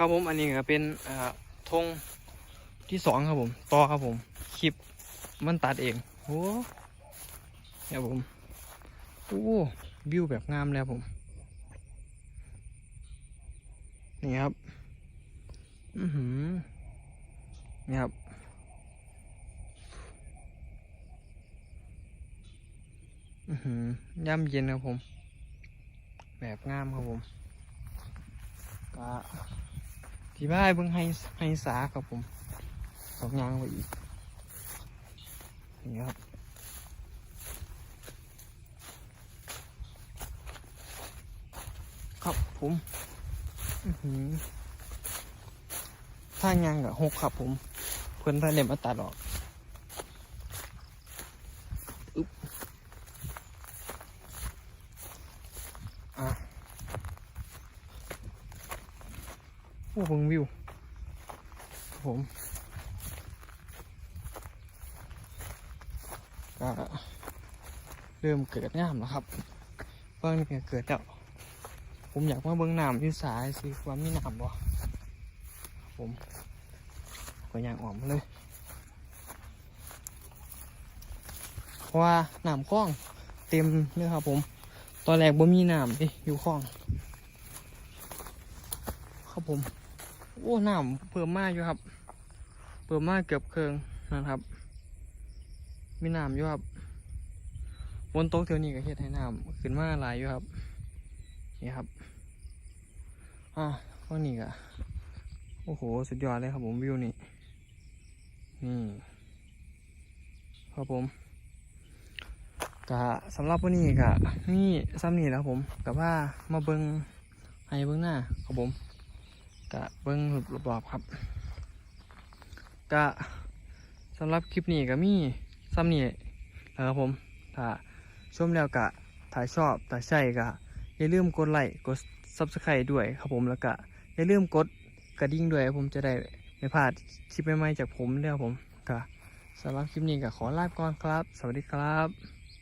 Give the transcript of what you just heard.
ครับผมอันนี้ก็เป็นธงที่สองครับผมต่อครับผมคลิปมันตัดเองโอ้เนี่ยผมโอ้วิวแบบงามเลยครับผม นี่ครับ อือหือนี่ครับอือหือย่ำเย็นครับผม แบบงามครับผมก็ ที่บ้านเบิ่งให้ให้สาครับผมสองยางไปอีกนี่ครับครับผมอื้อหือถ้ายางกับหกครับผม เพื่อนท่านเด็มาตัดออกอึ๊บอะ โอ้เบิ่งวิวผมก็เริ่มเกิดงามแล้วครับเบิ่งนี่เกิดแล้วผมอยากมาเบิ่งน้ำอยู่สายสิว่ามีน้ำบ่ผมก็อยากออกมาเลยเพราะว่าน้ำคลองเต็มเลยครับผม ตอนแรกบ่มีน้ำดิอยู่คลองครับผม โอ้น้ำเพิ่มมากอยู่ครับเพิ่มมากเกือบเคืองนะครับ มีน้ำอยู่ครับบนโต๊ะเท่านี้ก็เฮ็ดให้น้ำขึ้นมาหลายอยู่ครับ นี่ครับอ่าข้อนี้ก็โอ้โห สุดยอดเลยครับผมวิวนี่ นี่ครับผมกะสำหรับวันนี้กะนี่ซ้ำนี่แล้วผมกับว่ามาเบิงให้เบิงหน้าครับผม กะเบิ้งรอบๆครับกะสำหรับคลิปนี้ก็มีซ้ำนี่นะครับผมถ้าชมแล้วกะถ้าชอบถ้าใช่กะอย่าลืมกดไลค์กด Subscribe ด้วยครับผมแล้วก็อย่าลืมกดกระดิ่งด้วยครับผมจะได้ไม่พลาดคลิปใหม่ๆจากผมเด้อครับผมกะสำหรับคลิปนี้ก็ขอลาไปก่อนครับ สวัสดีครับ